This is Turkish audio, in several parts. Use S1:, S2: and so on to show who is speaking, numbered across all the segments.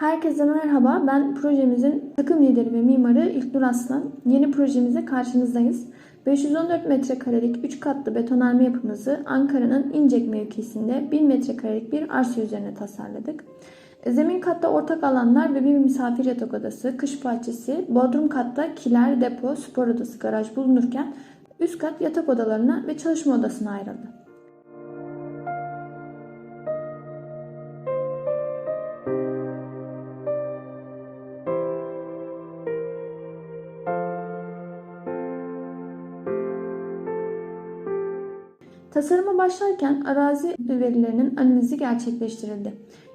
S1: Herkese merhaba. Ben projemizin takım lideri ve mimarı İlknur Aslan. Yeni projemizde karşınızdayız. 514 metrekarelik 3 katlı betonarme yapımızı Ankara'nın İncek mevkisinde 1000 metrekarelik bir arsa üzerine tasarladık. Zemin katta ortak alanlar ve bir misafir yatak odası, kış bahçesi, bodrum katta kiler, depo, spor odası, garaj bulunurken üst kat yatak odalarına ve çalışma odasına ayrıldı. Tasarıma başlarken arazi verilerinin analizi gerçekleştirildi.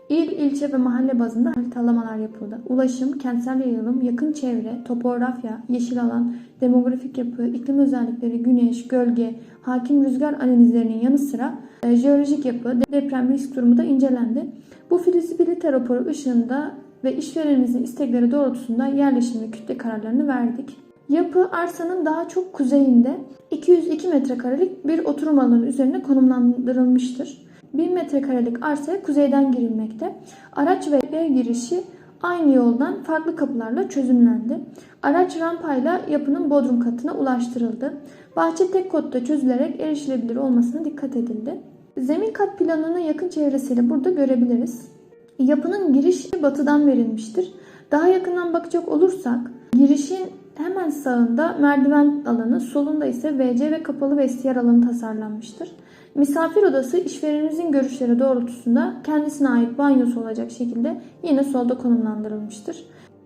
S1: İl, ilçe ve mahalle bazında haritalamalar yapıldı. Ulaşım, kentsel yayılım, yakın çevre, topografya, yeşil alan, demografik yapı, iklim özellikleri, güneş, gölge, hakim rüzgar analizlerinin yanı sıra e, jeolojik yapı, deprem risk durumu da incelendi. Bu fizibilite raporu ışığında ve işverenimizin istekleri doğrultusunda yerleşim ve kütle kararlarını verdik. Yapı arsanın daha çok kuzeyinde 202 metrekarelik bir oturum alanı üzerine konumlandırılmıştır. 1000 metrekarelik arsaya kuzeyden girilmekte. Araç ve ev girişi aynı yoldan farklı kapılarla çözümlendi. Araç rampayla yapının bodrum katına ulaştırıldı. Bahçe tek kotta çözülerek erişilebilir olmasına dikkat edildi. Zemin kat planını yakın çevresiyle burada görebiliriz. Yapının girişi batıdan verilmiştir. Daha yakından bakacak olursak girişin hemen sağında merdiven alanı, solunda ise WC ve kapalı vestiyer alanı tasarlanmıştır. Misafir odası işverenimizin görüşleri doğrultusunda kendisine ait banyosu olacak şekilde yine solda konumlandırılmıştır.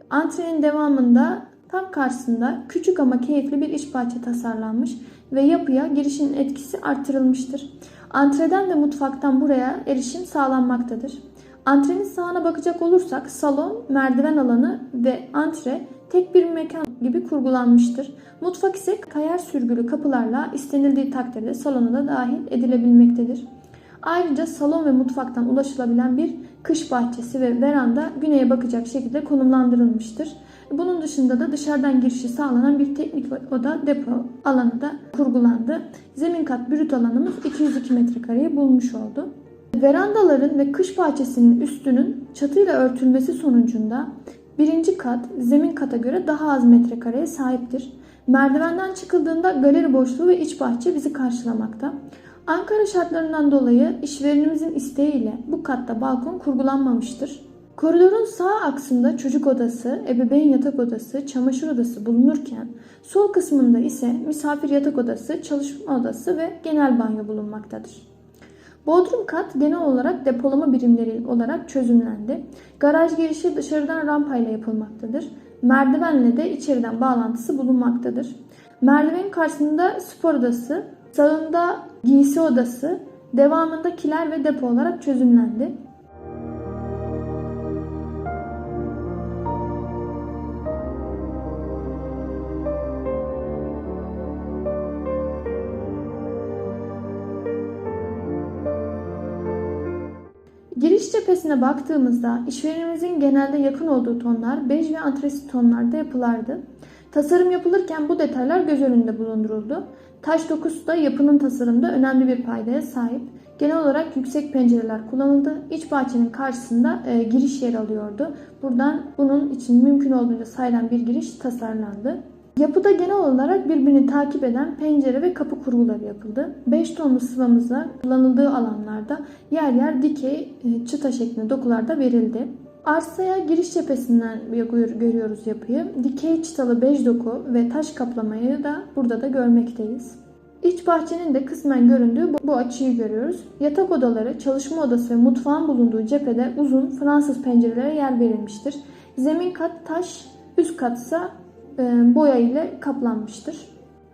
S1: Antrenin devamında tam karşısında küçük ama keyifli bir iç bahçe tasarlanmış ve yapıya girişin etkisi artırılmıştır. Antreden ve mutfaktan buraya erişim sağlanmaktadır. Antrenin sağına bakacak olursak salon, merdiven alanı ve antre tek bir mekan gibi kurgulanmıştır. Mutfak ise kayar sürgülü kapılarla istenildiği takdirde salona da dahil edilebilmektedir. Ayrıca salon ve mutfaktan ulaşılabilen bir kış bahçesi ve veranda güneye bakacak şekilde konumlandırılmıştır. Bunun dışında da dışarıdan girişi sağlanan bir teknik oda depo alanı da kurgulandı. Zemin kat brüt alanımız 202 metrekareyi bulmuş oldu. Verandaların ve kış bahçesinin üstünün çatıyla örtülmesi sonucunda birinci kat zemin kata göre daha az metrekareye sahiptir. Merdivenden çıkıldığında galeri boşluğu ve iç bahçe bizi karşılamakta. Ankara şartlarından dolayı işverenimizin isteğiyle bu katta balkon kurgulanmamıştır. Koridorun sağ aksında çocuk odası, ebeveyn yatak odası, çamaşır odası bulunurken sol kısmında ise misafir yatak odası, çalışma odası ve genel banyo bulunmaktadır. Bodrum kat genel olarak depolama birimleri olarak çözümlendi. Garaj girişi dışarıdan rampayla yapılmaktadır. Merdivenle de içeriden bağlantısı bulunmaktadır. Merdivenin karşısında spor odası, sağında giysi odası, devamında kiler ve depo olarak çözümlendi. Giriş cephesine baktığımızda işverenimizin genelde yakın olduğu tonlar bej ve antresit tonlarda yapılardı. Tasarım yapılırken bu detaylar göz önünde bulunduruldu. Taş dokusu da yapının tasarımında önemli bir paydaya sahip. Genel olarak yüksek pencereler kullanıldı. İç bahçenin karşısında e, giriş yer alıyordu. Buradan bunun için mümkün olduğunca sayılan bir giriş tasarlandı. Yapıda genel olarak birbirini takip eden pencere ve kapı kurguları yapıldı. 5 tonlu sıvamıza kullanıldığı alanlarda yer yer dikey e, çıta şeklinde dokular da verildi. Arsaya giriş cephesinden görüyoruz yapıyı. Dikey çıtalı bej doku ve taş kaplamayı da burada da görmekteyiz. İç bahçenin de kısmen göründüğü bu açıyı görüyoruz. Yatak odaları, çalışma odası ve mutfağın bulunduğu cephede uzun Fransız pencerelere yer verilmiştir. Zemin kat taş, üst katsa boya ile kaplanmıştır.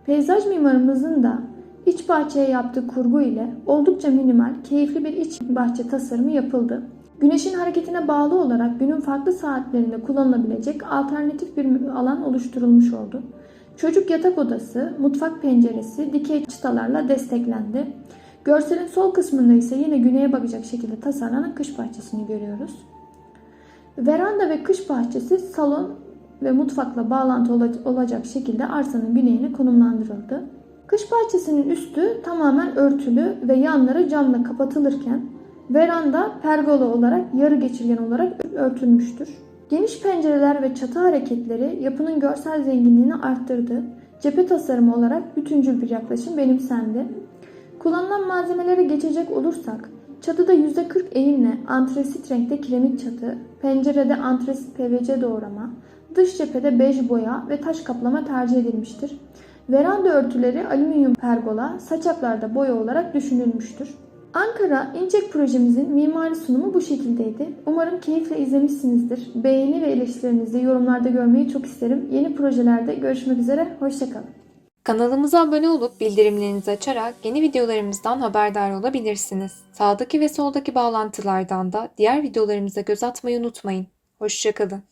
S1: Peyzaj mimarımızın da iç bahçeye yaptığı kurgu ile oldukça minimal, keyifli bir iç bahçe tasarımı yapıldı. Güneşin hareketine bağlı olarak günün farklı saatlerinde kullanılabilecek alternatif bir alan oluşturulmuş oldu. Çocuk yatak odası, mutfak penceresi dikey çıtalarla desteklendi. Görselin sol kısmında ise yine güneye bakacak şekilde tasarlanan kış bahçesini görüyoruz. Veranda ve kış bahçesi salon ve mutfakla bağlantı olacak şekilde arsanın güneyine konumlandırıldı. Kış bahçesinin üstü tamamen örtülü ve yanları camla kapatılırken Veranda pergola olarak yarı geçirgen olarak örtülmüştür. Geniş pencereler ve çatı hareketleri yapının görsel zenginliğini arttırdı. Cephe tasarımı olarak bütüncül bir yaklaşım benimsendi. Kullanılan malzemelere geçecek olursak, çatıda %40 eğimle antresit renkte kiremit çatı, pencerede antresit PVC doğrama, dış cephede bej boya ve taş kaplama tercih edilmiştir. Veranda örtüleri alüminyum pergola, saçaklarda boya olarak düşünülmüştür. Ankara İncek projemizin mimari sunumu bu şekildeydi. Umarım keyifle izlemişsinizdir. Beğeni ve eleştirilerinizi yorumlarda görmeyi çok isterim. Yeni projelerde görüşmek üzere, hoşçakalın.
S2: Kanalımıza abone olup bildirimlerinizi açarak yeni videolarımızdan haberdar olabilirsiniz. Sağdaki ve soldaki bağlantılardan da diğer videolarımıza göz atmayı unutmayın. Hoşçakalın.